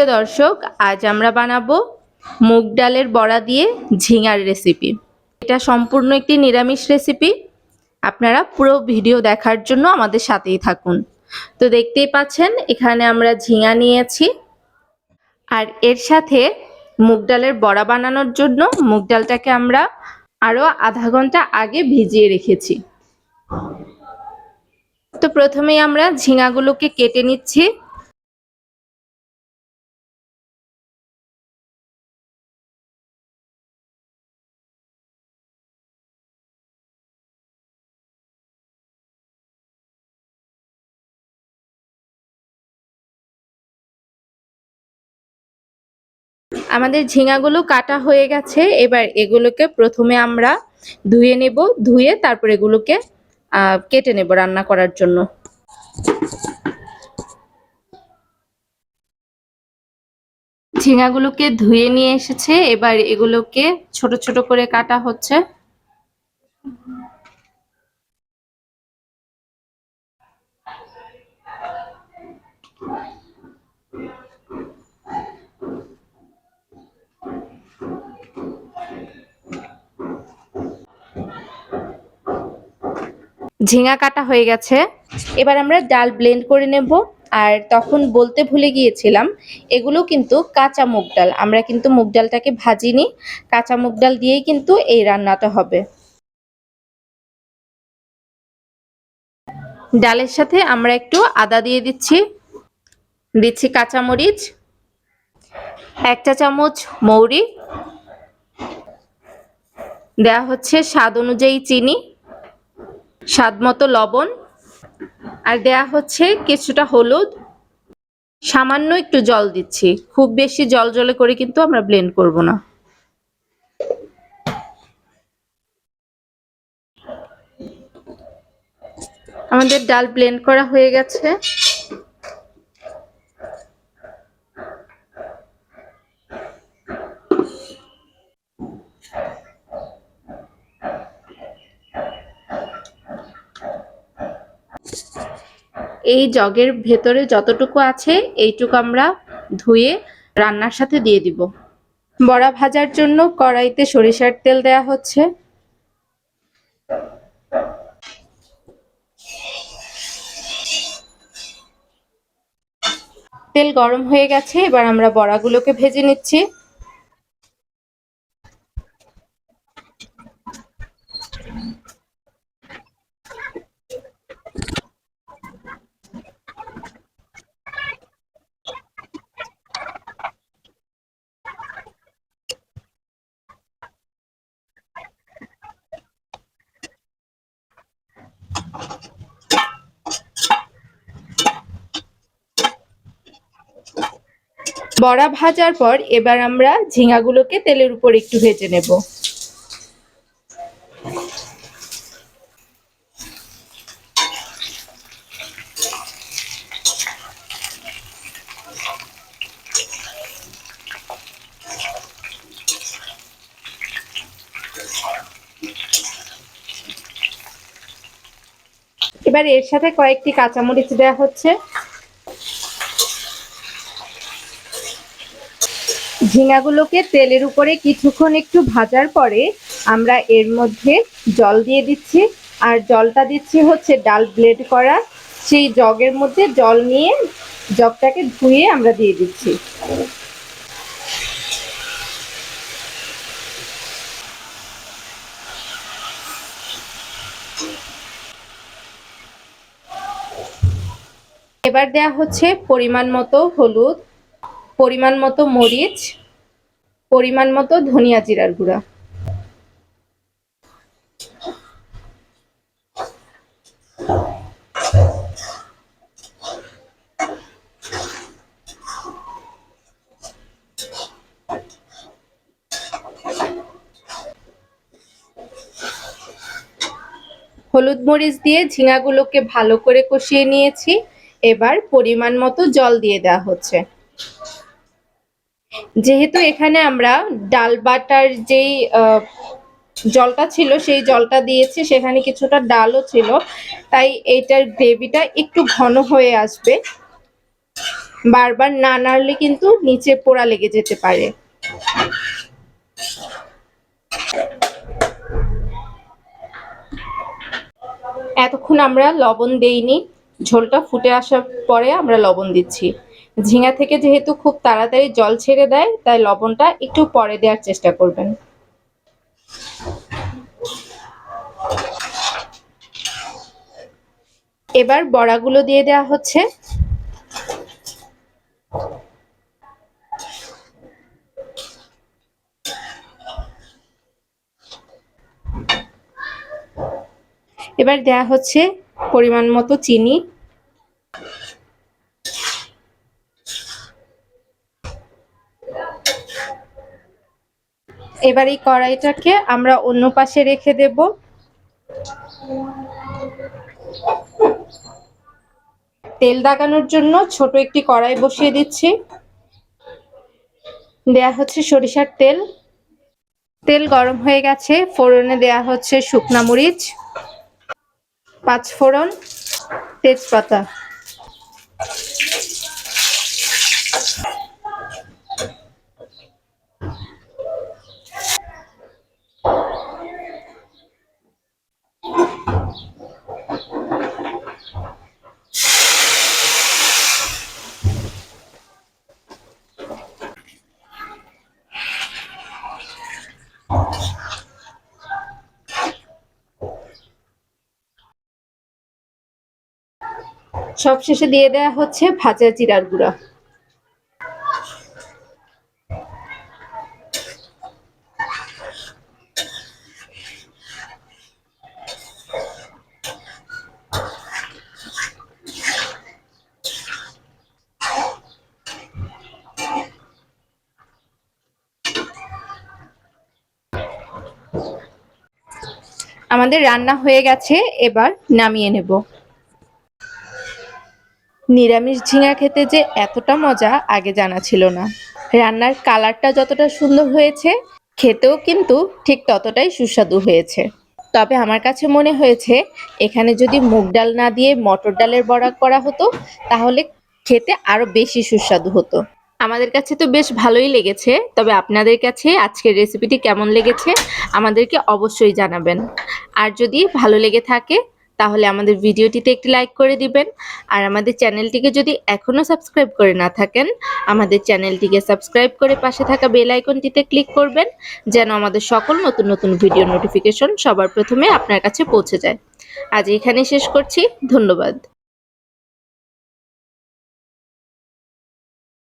প্রিয় দর্শক, আজ আমরা বানাবো মুগ ডালের বড়া দিয়ে ঝিঙার রেসিপি এটা সম্পূর্ণ একটি নিরামিষ রেসিপি আপনারা পুরো ভিডিও দেখার জন্য আমাদের সাথেই থাকুন। তো দেখতেই পাচ্ছেন, এখানে আমরা ঝিঙা নিয়েছি। আর এর সাথে মুগ ডালের বড়া বানানোর জন্য মুগ ডালটাকে আমরা আরও আধা ঘণ্টা আগে ভিজিয়ে রেখেছি। তো প্রথমেই আমরা ঝিঙাগুলোকে কেটে নিচ্ছি। আমাদের ঝিঙাগুলো কাটা হয়ে গেছে। এবার এগুলোকে প্রথমে আমরা ধুয়ে নেব, ধুয়ে তারপর এগুলোকে কেটে নেব রান্না করার জন্য। ঝিঙাগুলোকে ধুয়ে নিয়ে এসেছে। এবার এগুলোকে ছোট ছোট করে কাটা হচ্ছে। ঝিঙা কাটা হয়ে গেছে। এবার আমরা ডাল ব্লেন্ড করে নেব। আর তখন বলতে ভুলে গিয়েছিলাম, এগুলো কিন্তু কাঁচা মুগ ডাল। আমরা কিন্তু মুগ ডালটাকে ভাজিনি। কাঁচা মুগ ডাল দিয়েই কিন্তু এই রান্নাটা হবে। ডালের সাথে আমরা একটু আদা দিয়ে দিচ্ছি। দিচ্ছি কাঁচামরিচ, এক চা চামচ মৌরি। দেওয়া হচ্ছে স্বাদ অনুযায়ী চিনি। স্বাদ মতো লবণ, আর দেয়া হচ্ছে কিছুটা হলুদ। সামান্য একটু জল দিচ্ছি। খুব বেশি জল জলে করে কিন্তু আমরা ব্লেন্ড করব না। আমাদের ডাল ব্লেন্ড করা হয়ে গেছে। এই জগের ভেতরে যতটুকু আছে, এইটুকু আমরা ধুয়ে রান্নার সাথে দিয়ে দিব। বড়া ভাজার জন্য কড়াইতে সরিষার তেল দেয়া হচ্ছে। তেল গরম হয়ে গেছে, এবার আমরা বড়াগুলোকে ভেজে নিচ্ছি। বড়া ভাজার পর এবার আমরা ঝিঙাগুলোকে তেলের উপর একটু ভেজে নেব। এবার এর সাথে কয়েকটি কাঁচামরিচ দেওয়া হচ্ছে। ঝিঙাগুলোকে তেলের উপরে কিছুক্ষণ একটু ভাজার পরে আমরা এর মধ্যে জল দিয়ে দিচ্ছি। আর জলটা দিচ্ছি হচ্ছে ডাল ব্লেড করা। সেই জগের মধ্যে জল নিয়ে জগটাকে ধুয়ে আমরা দিয়ে দিচ্ছি। এবার দেয়া হচ্ছে পরিমাণ মতো হলুদ, পরিমাণ মতো মরিচ পরিমাণ মতো ধনিয়া জিরার গুঁড়া। হলুদ মরিচ দিয়ে ঝিঙাগুলোকে ভালো করে কষিয়ে নিয়েছি। এবার পরিমাণ মতো জল দিয়ে দেওয়া হচ্ছে। যেহেতু এখানে আমরা ডাল বাটার যেই জলটা ছিল, সেই জলটা দিয়েছি, সেখানে কিছুটা ডালও ছিল। তাই এইটার গ্রেভিটা একটু ঘন হয়ে আসবে। বারবার না নাড়লে কিন্তু নিচে পোড়া লেগে যেতে পারে। এতক্ষণ আমরা লবণ দেইনি। ঝোলটা ফুটে আসার পরে আমরা লবণ দিচ্ছি। ঝিঙা থেকে যেহেতু খুব তাড়াতাড়ি জল ছেড়ে দেয়, তাই লবণটা একটু পরে দেওয়ার চেষ্টা করবেন। এবার বড়াগুলো দিয়ে দেওয়া হচ্ছে। এবার দেয়া হচ্ছে পরিমাণ মতো চিনি। এবার এই কড়াইটাকে আমরা অন্য পাশে রেখে দেব। তেল দাগানোর জন্য ছোট একটি কড়াই বসিয়ে দিচ্ছি। দেয়া হচ্ছে সরিষার তেল। তেল গরম হয়ে গেছে। ফোড়নে দেয়া হচ্ছে শুকনা মরিচ পাঁচ ফোড়ন তেজপাতা। সবশেষে দিয়ে দেওয়া হচ্ছে ভাজা জিরার গুঁড়া। আমাদের রান্না হয়ে গেছে এবার নামিয়ে নেব। নিরামিষ ঝিঙা খেতে যে এতটা মজা আগে জানা ছিল না। রান্নার কালারটা যতটা সুন্দর হয়েছে, খেতেও কিন্তু ঠিক ততটাই সুস্বাদু হয়েছে। তবে আমার কাছে মনে হয়েছে, এখানে যদি মুগ ডাল না দিয়ে মটর ডালের বড়া করা হতো, তাহলে খেতে আরও বেশি সুস্বাদু হতো। আমাদের কাছে তো বেশ ভালোই লেগেছে, তবে আপনাদের কাছে আজকের রেসিপিটি কেমন লেগেছে, আমাদেরকে অবশ্যই জানাবেন। আর যদি ভালো লেগে থাকে তাহলে আমাদের ভিডিওটিতে একটি লাইক করে দিবেন। আর আমাদের চ্যানেলটিকে যদি এখনও সাবস্ক্রাইব করে না থাকেন, আমাদের চ্যানেলটিকে সাবস্ক্রাইব করে পাশে থাকা বেল আইকনটিতে ক্লিক করবেন, যেন আমাদের সকল নতুন নতুন ভিডিও নোটিফিকেশন সবার প্রথমে আপনার কাছে পৌঁছে যায়। আজ এখানে শেষ করছি। ধন্যবাদ।